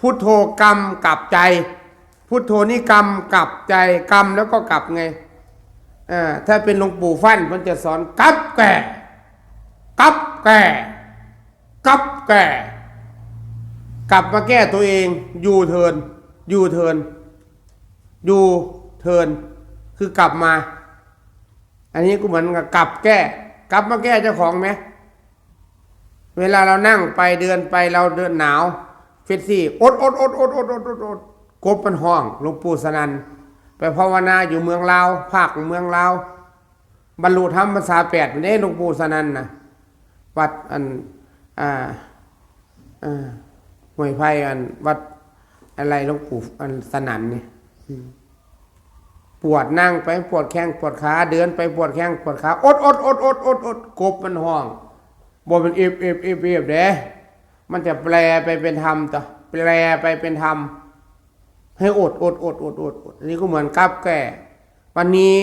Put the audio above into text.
พุทโธกรรมกลับใจ พุทโธนี่กรรมกลับใจกรรมแล้วก็กลับไงถ้าเป็นหลวงปู่ฟั่นมันจะสอนกลับแก่กลับแก่กลับแก่กลับมาแก้ตัวเองยูเทิร์นยูเทิร์นยูเทินคือกลับมา อันนี้ก็เหมือนกับกลับแก้ กลับมาแก้เจ้าของไหมเวลาเรานั่งไปเดินไปเราเดินหนาว เฟสซี่อดอดอดอดอดอดอดอดกบเป็นห้องหลวงปู่สนันไปภาวนาอยู่เมืองลาวภาคเมืองลาวบรรลุธรรมภาษาแปดไม่หลวงปู่สนันนะวัดอันอ่าอ่าห้วยไผ่อันวัดอะไรหลวงปู่อันสนันเนี่ยปวดนั่งไปปวดแข้งปวดขาเดินไปปวดแข้งปวดขาอดอดอดอดอดอดกบมันห้องบ่เป็นเอฟเอฟเอฟเอฟเด้ มันจะแปลไปเป็นธรรมต่อแปลไปเป็นธรรม ให้อดอดอดอดอดอดอันนี้ก็เหมือนกับแก่ วันนี้